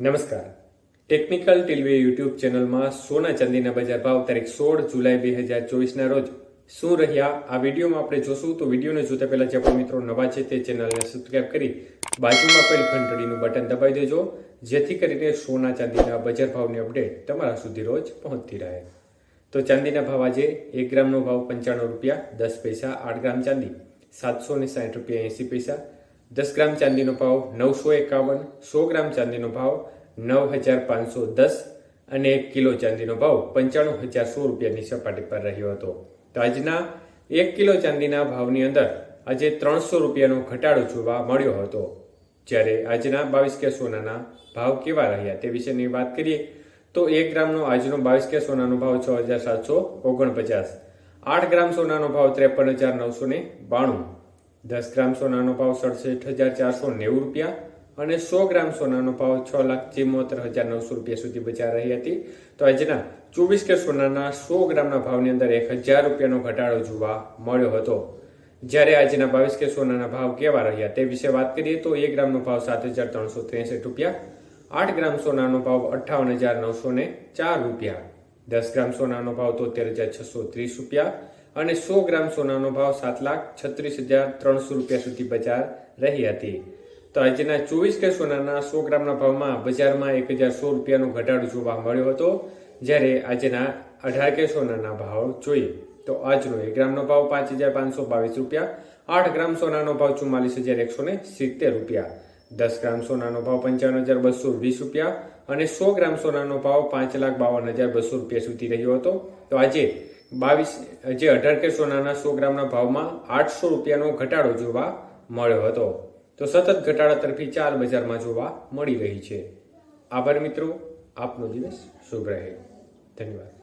નમસ્કાર. Technical ટીલવે YouTube ચેનલમાં સોના ચાંદીના બજાર ભાવ તારીખ સોળ જુલાઈ બે હજાર ચોવીસના રોજ. શું રહ્યા? આ વિડીયોમાં આપણે જોશું તો વિડીયોને જોતા પહેલાં જે પણ મિત્રો નવા છે તે ચેનલને સબસ્ક્રાઇબ કરી બાજુમાં આપેલ ઘંટડીનું બટન દબાવી દેજો, જેથી કરીને સોના ચાંદીના બજાર ભાવની અપડેટ તમારા સુધી રોજ પહોંચતી રહે. તો ચાંદીના ભાવ આજે એક ગ્રામનો ભાવ પંચાણું રૂપિયા દસ પૈસા, આઠ ગ્રામ ચાંદી, સાતસો ને સાઠ રૂપિયા એંસી પૈસા દસ ગ્રામ ચાંદીનો ભાવ નવસો એકાવન, સો ગ્રામ ચાંદીનો ભાવ નવ હજાર પાંચસો દસ અને એક કિલો ચાંદીનો ભાવ પંચાણું હજાર સો રૂપિયાની સપાટી પર રહ્યો હતો. તો આજના એક કિલો ચાંદીના ભાવની અંદર આજે ત્રણસો રૂપિયાનો ઘટાડો જોવા મળ્યો હતો. જ્યારે આજના બાવીસ કે સોનાના ભાવ કેવા રહ્યા તે વિશેની વાત કરીએ, તો એક ગ્રામનો આજનો બાવીસ કે સોનાનો ભાવ છ હજાર સાતસો ઓગણપચાસ, આઠ ગ્રામ સોનાનો ભાવ ત્રેપન હજાર નવસો ને બાણું દસ ગ્રામ સોનાનો ભાવ સડસઠ હજાર ચારસો નેવું રૂપિયા અને સો ગ્રામ સોનાનો ભાવ છ લાખ ચિમોતેર હજાર નવસો રૂપિયા સુધી બજાર રહી હતી. તો આજના ચોવીસ કે સોનાના સો ગ્રામના ભાવની અંદર એક હજાર રૂપિયાનો ઘટાડો જોવા મળ્યો હતો. જ્યારે આજના બાવીસ કે સોનાના ભાવ કેવા રહ્યા તે વિશે વાત કરીએ તો એક ગ્રામનો ભાવ સાત હજાર ત્રણસો ત્રેસઠ રૂપિયા, આઠ ગ્રામ સોનાનો ભાવ અઠ્ઠાવન હજાર નવસો ને ચાર રૂપિયા, દસ ગ્રામ સોનાનો ભાવ તોતેર હજાર છસો ત્રીસ રૂપિયા અને સો ગ્રામ સોનાનો ભાવ સાત લાખ છત્રીસ હજાર ત્રણસો રૂપિયા સુધી બજાર રહી હતી. તો આજના ચોવીસ કે સોનાના સો ગ્રામના ભાવમાં બજારમાં એક હજાર સો રૂપિયાનો ઘટાડો જોવા મળ્યો હતો, જ્યારે આજના અઢાર કે સોનાના ભાવ જોઈએ. તો આજનો એક ગ્રામનો ભાવ પાંચ હજાર પાંચસો બાવીસ રૂપિયા, આઠ ગ્રામ સોનાનો ભાવ ચુમ્માલીસ હજાર એકસો ને સિત્તેર રૂપિયા, દસ ગ્રામ સોનાનો ભાવ પંચાવન હજાર બસો વીસ રૂપિયા અને સો ગ્રામ સોનાનો ભાવ પાંચ લાખ બાવન હજાર બસો રૂપિયા સુધી રહ્યો હતો. તો આજે બાવીસ, જે અઢાર કે સોનાના સો ગ્રામના ભાવમાં આઠસો રૂપિયાનો ઘટાડો જોવા મળ્યો હતો. તો સતત ઘટાડા તરફી ચાલ બજારમાં જોવા મળી રહી છે. આભાર મિત્રો, આપનો દિવસ શુભ રહે. ધન્યવાદ.